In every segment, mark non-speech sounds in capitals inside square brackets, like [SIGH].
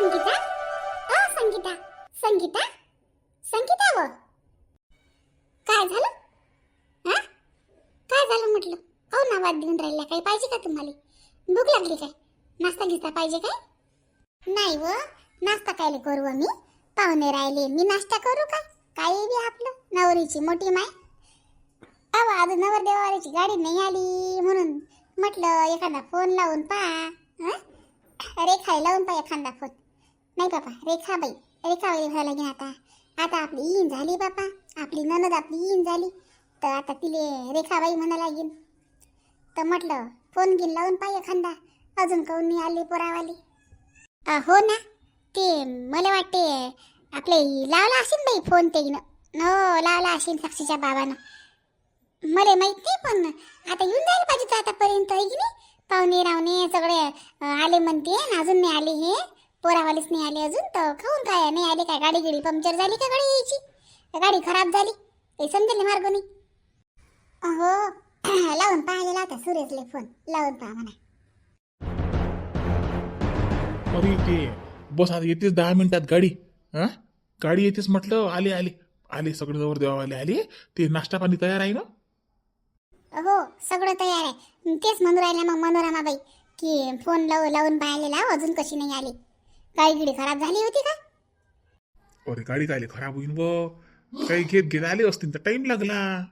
संगीता? अ संगीता. संगीता? संगीता व. काय झालं? हा काय झालं म्हटलं? हो ना वाद देऊन राहिला काही पाहिजे का तुम्हाला? भूक लागली काय? नाश्ता घेता पाहिजे काय? नाही व. नाश्ता काय करू आम्ही? पाहुणे राहिले. मी नाश्ता करू का काय बी आपलं? नवरीची मोठी माय. अहो आज नवर देवारीची गाडी नाही आली म्हणून म्हटलं एखादा फोन लावून पहा. अरे रेखा लावून पहा एखादा फोन? नाही बापा रेखाबाई रेखाबाई व्हायला लागेल आता. आता आपली ईन झाली बापा आपली ननद आपली ईन झाली. तर आता तिले रेखाबाई म्हणा लागेल तर म्हटलं फोन घेऊन लावून पाहिजे एखादा. अजून काऊन नाही आली पोरावाली. हो ना ते मला वाटते आपले लावला असेल बाई फोन ते हो लावला असेल साक्षीच्या बाबानं. मला माहीत नाही पण आता येऊन जायला पाहिजे तर आतापर्यंत आहे की नाही? पाहुणे रावणे सगळे आले म्हणते अजून नाही आले हे. पोरावालीच नाही आले अजून तर खाऊन काय? नाही आले काय? गाडी गिडी पंक्चर झाली का गाडी यायची? गाडी खराब झाली? काही समजेल मार्ग नाही हो लावून पाहायला लावता सुरेशले फोन लावून पहा म्हणा. अरे ते बस आता येतेच दहा मिनिटात गाडी. हा? गाडी येतेच म्हटलं आले आले. आले सगळे जवळ देवावाले आले. ते नाश्ता पाणी तयार आहे ना? हो सगळं तयार आहे. तेच म्हणून राहिल्या मग मनोरमाबाई की फोन लाव लावून पाहायला लाव अजून कशी नाही आली. गाडी गिडी खराब झाली होती का? अरे गाडी काय खराब होईन व. काही घेत घेत आले असतील तर टाइम लागला.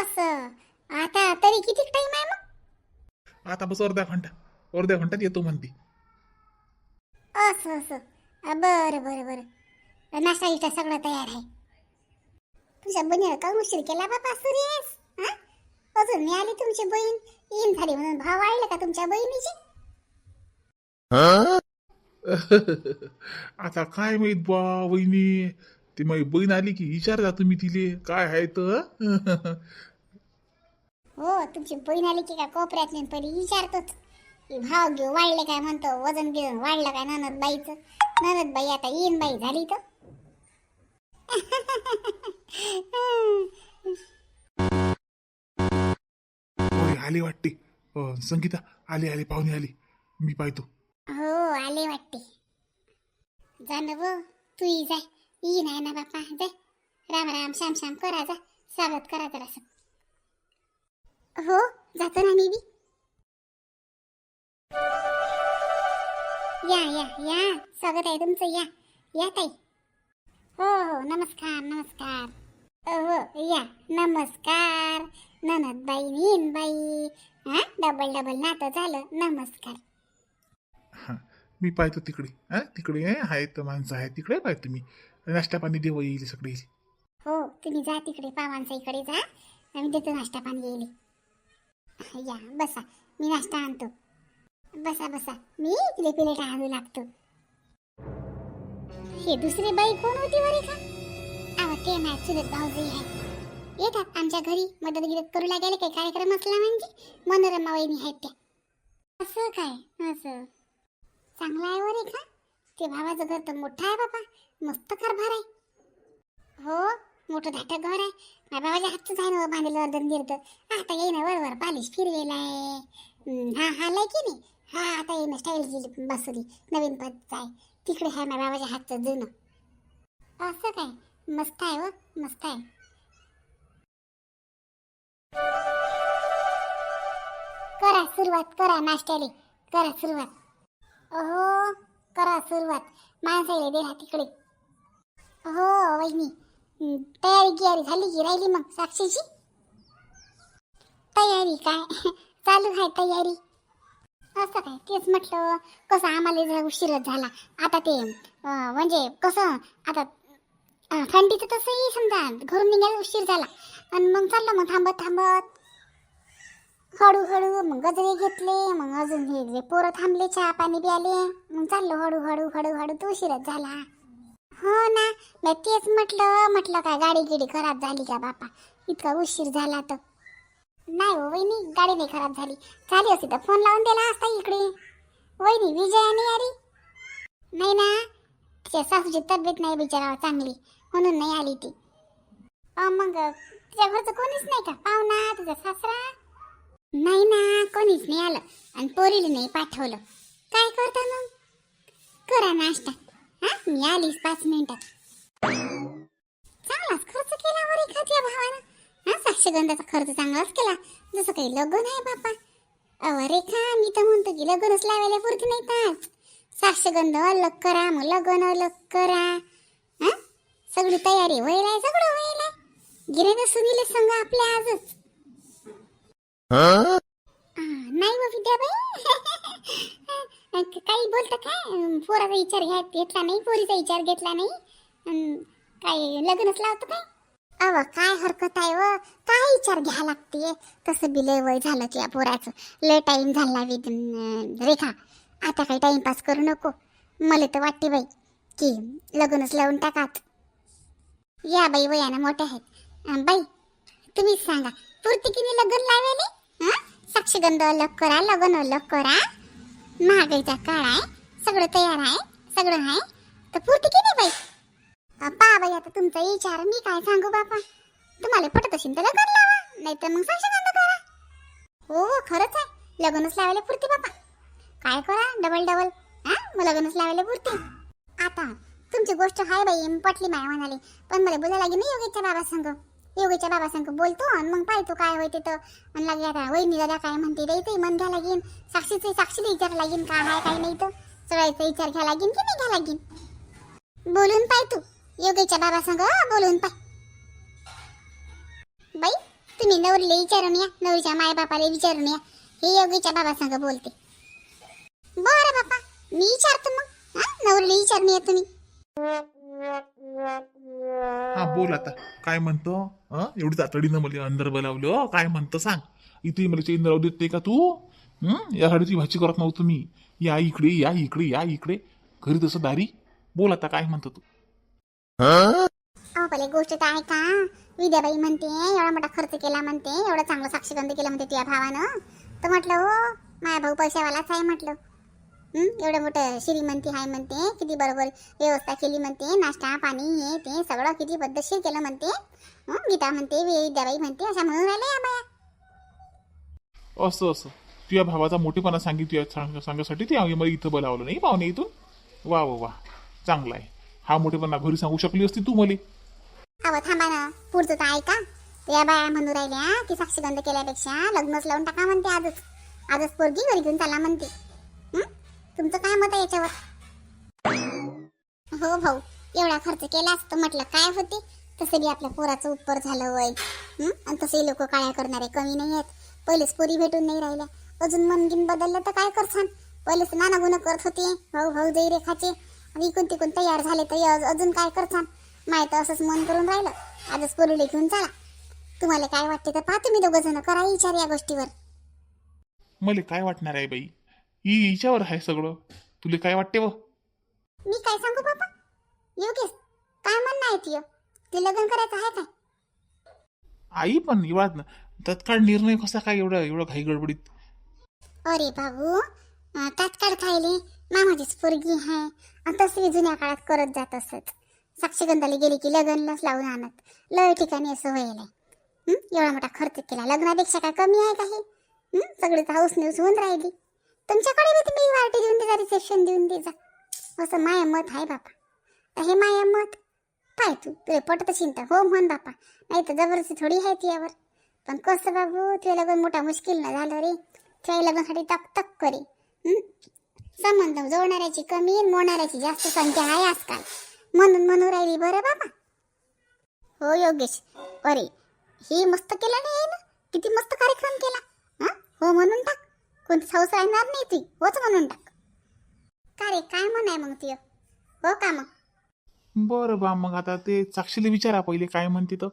असं. आता तरी किती टाइम आहे मग? आता बस अर्धा घंटा. अर्ध्या घंट्यात येतो म्हणते. असं असं. अ, बरं बरं बरं. नाश्ता इष्टा सगळं तयार आहे. तुझ्या बहिणीला का उशीर केला बाबा सुरेश. हा? अजून मी आली तुमची बहीण? येईन झाली म्हणून भाव वाढले का तुमच्या बहिणीची? [LAUGHS] आता काय माहीत बा वहिनी? ती माझी बहीण आली की विचारता तुम्ही तिले काय आहे तर? [LAUGHS] हो तुमची बहीण आली की का कोपऱ्यातली पहिले विचारतोच. की भाव घेऊ वाढले काय म्हणतो वजन घेऊन वाढलं काय ननद बाईचं? ननद बाई आता येईन बाई झाली तर. [LAUGHS] होय आली वाटते. अं, संगीता आली आली पाहुणे आली. मी पाहतो. आले वाटते. जा ना वो तू ही जाय येईन नाही ना बापा जाय राम राम श्याम श्याम करा जा. स्वागत करा जरासं हो जातो ना मी बी. या या या. स्वागत आहे तुमचं या. या ताई. हो हो नमस्कार नमस्कार. हो या. नमस्कार. ननद बाई नीन बाई हा? डबल डबल नातं झालं. नमस्कार. मी पाहतो तिकडे. हा तिकडे आहेत माणसं आहेत तिकडे पाहतो मी. नाश्ता पाणी देव येईल सगळे. हो तुम्ही जा तिकडे पावांचा इकडे जा. आम्ही देतो नाश्ता पाणी येईल. या बसा. मी नाश्ता आणतो. बसा बसा. मी इकडे प्लेट आणू लागतो. हे दुसरी बाई कोण होती बरे का? अहो ते नाही चुलत भाऊजी आहे. येतात आमच्या घरी. मदत गिरत करू लागायला काही कार्यक्रम असला म्हणजे. मनोरमा वहिनी आहेत त्या. असं काय? असं. चांगलं आहे बरे का? ते भावाचं घर तर मोठं आहे बाबा. मस्त कारभार आहे. हो मोठं धाटक घर आहे. माझ्या बाबाच्या हातच आहे ना बांधलेलं अर्धन गिरत. आता येईन वरवर पालिश फिरवेला आहे. हा हा लय की नाही? हा आता येईन स्टाईल गेली बसली नवीन पद्धत आहे. तिकडे आहे माझ्या बाबाच्या हातचं जुनं. असं काय? मस्त आहे व मस्त आहे. करा सुरुवात करा नाश्त्याले. करा सुरुवात. हो करा सुरुवात. माणसाले दे तिकडे. हो वहिनी तयारी गियारी झाली की राहिली मग साक्षीची? तयारी काय? [LAUGHS] चालू आहे तयारी. असं काय? तेच म्हटलं कसं आम्हाला जरा उशीरच झाला. आता ते म्हणजे कसं आता थंडीचं तसंही समजा घरून निघायला उशीर झाला. आणि मग चाललं मग थांबत थांबत. हळूहळू मग गजरे घेतले मग अजून हे जे पोरं थांबले चहा पाणी बी आले मग चाललो हळूहळू हळूहळू तो उशीरच झाला. हो ना मी तेच म्हटलं म्हटलं काय गाडी गिडी खराब झाली का बापा? इतका उशीर झाला तर. नाही हो वहिनी गाडी नाही खराब झाली. झाली असती तर फोन लावून दिला असता इकडे. वहिनी विजयाने नाही आली? नाही ना तिच्या सासूची तब्येत नाही बिचारावं चांगली म्हणून नाही आली ती. मग तिच्या घरचं कोणीच नाही का? पाहुणा तुझा सासरा? नाही ना कोणीच नाही आलं. आणि पोरीला नाही पाठवलं. काय करता मग? करा नाश्ता. हा? मी आलीच पाच मिनिटात चांगलाच खर्च केला वर एखाद्या भावानं. हा साक्षगंधाचा खर्च चांगलाच केला. जसं काही लग्न आहे बापा. अव रेखा मी तर म्हणतो की लग्नच लावायला पुरती नाही तास साक्षगंध अलग करा मग लग्न अलग करा. हा? सगळी तयारी होईल आहे सगळं होईल आहे गिरे सुनील संघ आपल्या आजच. नाही हो विद्याबाई. [LAUGHS] काही बोलत काय पोराचा विचार घेतला नाही पोरीचा विचार घेतला नाही. काय लग्नच लावतो काय? अव काय हरकत आहे व काय विचार घ्या लागते तसं बी लय वय झालं तुझ्या पोराचं. लय टाइम झाला विद रेखा. आता काही टाइमपास करू नको. मला तर वाटते बाई की लग्नच लावून टाकात. या बाई वयानं मोठ्या आहेत. बाई तुम्हीच सांगा पुरती किती लग्न लावायला साक्षगंध अलग करा लग्न अलग करा महागाईचा काळ आहे. सगळं तयार आहे. सगळं आहे. तर पूर्ती किती बाई? पहा बाई आता तुमचा विचार मी काय सांगू बापा? तुम्हाला पटत असेल तर लगन लावा. नाही तर मग साक्षगंध करा. हो खरंच आहे. लग्नच लावायला पुरती बापा. काय करा? डबल डबल हा? मग लग्नच लावायला पुरती. आता तुमची गोष्ट हाय बाई पटली माया म्हणाली पण मला बोलायला लागेल नाही योगेशच्या बाबा सांगू. योगीच्या बाबा संग बोलतो आणि मग पाहतो काय होते तर आणि लागे आता वहिनी दादा काय म्हणते द्यायचंही मन घ्या लागेल साक्षीचं साक्षीला विचार लागेल काय आहे काय नाही तर. सगळ्याचा विचार घ्या लागेन की नाही घ्या लागेल बोलून पाय तू योगीच्या बाबा संग बोलून पाय. बाई तुम्ही नवरीला विचारून या नवरीच्या माय बापाला विचारून या. हे योगीच्या बाबा संग बोलते. बरं बापा मी विचारतो मग हा नवरीला विचारून या तुम्ही. हा बोल आता. काय म्हणतो? हं? एवढी तातडीनं मला अंदर बोलावलं. काय म्हणतो सांग. इथे मला चेंज राहू देते का तू? हं? या साडीची भाजी करत नव्हतो मी. या इकडे या इकडे या इकडे. घरी तसं दारी. बोल आता काय म्हणतो तू? अहो पहिले गोष्ट तर आहे का? विद्याबाई म्हणते एवढा मोठा खर्च केला म्हणते एवढा चांगला साक्षगंध केला म्हणते तुझ्या भावानं. तर म्हटलं हो माझा भाऊ पैशावालाच आहे म्हटलं. एवढं मोठं श्रीमंती आहे म्हणते किती बरोबर व्यवस्था केली म्हणते नाश्ता पाणी हे ते सगळं किती पद्धतशीर केलं म्हणते. हं? गीता म्हणते विद्याबाई म्हणते अशा म्हणून राहिल्या या बाया असं. असं तुझ्या भावाचा मोठेपणा सांगित तुझ्या सांग सांगासाठी ते आम्ही मला इथं बोलावलं नाही पाहुणे इथून. वा वा वा. चांगला आहे. हा मोठेपणा घरी सांगू शकली असती तू मला. अहो थांबा ना. पुढचं तर ऐका. या बाया म्हणून राहिल्या की साक्षगंध केल्यापेक्षा लग्नच लावून टाका म्हणते आजच. आजच पोरगी घरी घेऊन चाला म्हणते? तुमचं काय मत आहे याच्यावर? हो भाऊ एवढा खर्च केला असतो म्हटलं काय होते? तसं बी आपल्या पोराचं उत्पर झालं वय. आणि तसे लोक काळ्या करणारे कमी नाही आहेत. पहिलेच पोरी भेटून नाही राहिल्या. अजून मनगिन बदललं तर काय करसान? पहिलेच नाना गुण करत होते. भाऊ भाऊ जई रेखाचे. आणि इकून तिकून तयार झाले तर अजून काय करसान? माहीत असंच मन करून राहिलं. आजच पोरीला घेऊन चला. तुम्हाला काय वाटते तर पाहतो मी दोघं जण. करा विचार या गोष्टीवर. मला काय वाटणार आहे बाई? ही हिच्यावर आहे सगळं. तुला काय वाटते व? मी काय सांगू बाबा योगेश काय म्हणणं आहे तुझं ते लग्न करायचं आहे काय? आई पण एवढा तत्काळ निर्णय कसा काय एवढा एवढा घाई गडबडीत? अरे बाबू अं, तात्काळ खायले मामाचीच पोरगी आहे. आणि तसं जुन्या काळात करत जात असत. साक्षगंधाला गेली की लग्नलाच लावून आणत. लय ठिकाणी असं व्हायला एवढा मोठा खर्च केला. लग्नापेक्षा काय कमी आहे काही हं? सगळीच हाऊस न्यूज होऊन राहिली. तुमच्याकडे बी तुम्ही पार्टी देऊन देजा रिसेप्शन देऊन देजा असं माया मत आहे बापा. तर हे माया मत पाय तू तुला पटत चिंता हो म्हण बापा. नाही तर जबरदस्ती थोडी आहे तुझ्यावर पण कसं बाबू तुझ्या लग्न मोठा मुश्किल न झालं रे. तुझ्या लग्नासाठी तक तक करे. संबंध जोडणाऱ्याची कमी मोडणाऱ्याची जास्त संख्या आहे आजकाल. म्हणून म्हणून राहिली बरं बाबा. हो योगेश. अरे हे मस्त केलं नाही ना किती मस्त कार्यक्रम केला. हा? हो म्हणून टाक. कोणती साऊस राहणार नाही ती? होच म्हणून टाक. का रे काय म्हणाय मग तुझं हो का मग? बरं बा मग आता ते साक्षीला विचारा पहिले काय म्हणते तर.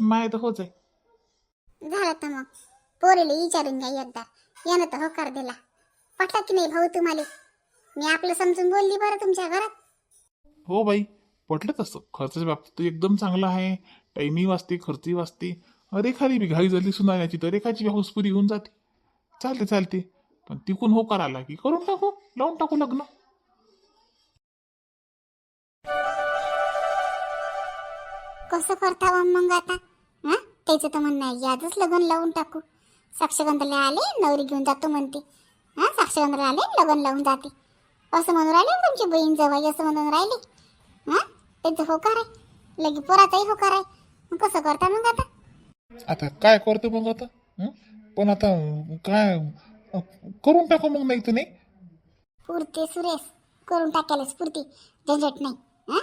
माय तर होच आहे. झालं तर मग. पोरीला विचारून घ्या एकदा. यानं तर होकार दिला. पटला की नाही भाऊ तुम्हाला? मी आपलं समजून बोलली बरं तुमच्या घरात. हो बाई पटलं तसं खर्चाच्या बाबतीत तर एकदम चांगला आहे. टाईमही वाचते खर्चही वाचते. रेखाली बी घाई झाली सुनाण्याची तर रेखाची बी हाऊस पुरी होऊन जाते. चालते चालते. पण तिकून होकार आला की करून टाकू लावून टाकू लग्न. कसं करता बा मग आता? हा? त्याचं तर म्हणणं आहे यादच लग्न लावून टाकू. साक्षगंधाला आले नवरी घेऊन जातो म्हणते. हा? साक्षगंधाला आले लग्न लावून जाते. असं म्हणून राहिले हो तुमची बहीण जवाई असं म्हणून राहिली. हा? त्यांचं होकार आहे. लगे पोराचाही होकार आहे. मग कसं करता मग आता? आता काय करतो मग आता? हं? पण आता काय अ, करून टाकू मग नाही तुने पुरते सुरेश करून टाकायला पुरती झंझट नाही हा?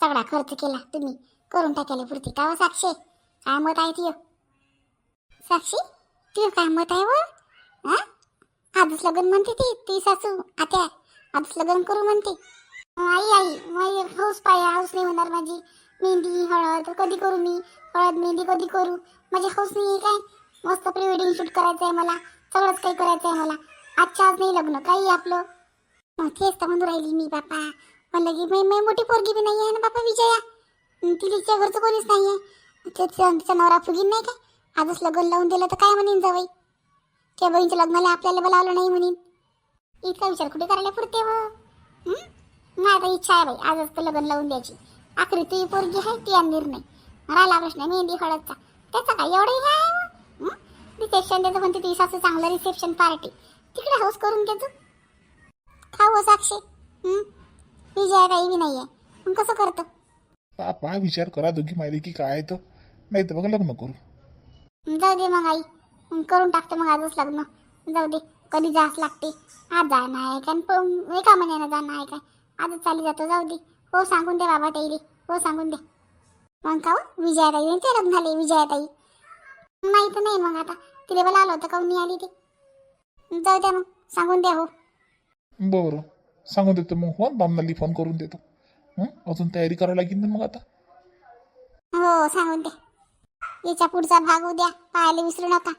सगळा खर्च केला तुम्ही. करून टाकायला पुरती का हो साक्षी? काय मत आहे तुझं साक्षी तुझं काय मत आहे व हा? लग्न म्हणते ती ती सासू आत्या. आधीच लग्न करू म्हणते. आई आई माझी हौस पाय हौस नाही होणार माझी. मेहंदी हळद कधी करू मी? हळद मेहंदी कधी करू? माझी हौस नाही आहे काय? मस्त प्री वेडिंग शूट करायचं आहे मला. सगळंच काही करायचं आहे मला आजच्या आज नाही लग्न काही आपलं. मग तेच तर म्हणून राहिली मी बापा. म्हणलं की मी मी मोठी पोरगी बी नाही आहे ना बापा विजया. तिच्या घरचं कोणीच नाही आहे तिचा नवरा फुगीन नाही काय आजच लग्न लावून दिलं तर काय म्हणेन जावई? त्या बहिणीच्या लग्नाला आपल्याला बोलावलं नाही म्हणेन. इतका विचार कुठे करायला पुरते व माझा आता इच्छा आहे बाई आजच तर लग्न लावून द्यायची. आखरी ती पोरगी आहे ती निर्णय राहिला प्रश्न मेहंदी हळदचा. त्याचा काय एवढं हे आहे रिसेप्शन देतो म्हणते ती सासू चांगलं रिसेप्शन पार्टी तिकडे हाऊस करून घेतो खाऊ साक्षी. हं? विजया काही बी नाही आहे मग कसं करतो? बापा विचार करा दोघी माहिती की काय तर नाही तर मग लग्न करू. जाऊ दे मग आई. मग करून टाकते मग आजच लग्न. जाऊ दे. कधी जास लागते. आज जाणं आहे काय? एका महिन्यानं जाणं आहे काय? आजच चालू जातो जाऊ दे. हो सांगून दे बाबा ताईले. हो सांगून दे. मग का हो? विजयाताई ते लग्न झाले विजयाताई. नाही तर नाही मग आता. तिला मला आलं होतं काऊन नाही आली ती. जाऊ द्या मग सांगून द्या हो. बरं सांगून देतो मग हो बामनाली फोन करून देतो. हं? अजून तयारी करायला लागेल ना मग आता? हो सांगून द्या याच्या पुढचा भाग उद्या पाहायला विसरू नका.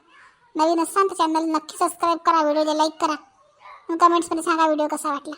नवीन असाल तर चॅनल नक्की सबस्क्राईब करा व्हिडिओला लाईक करा. कमेंट्समध्ये सांगा व्हिडिओ कसा वाटला.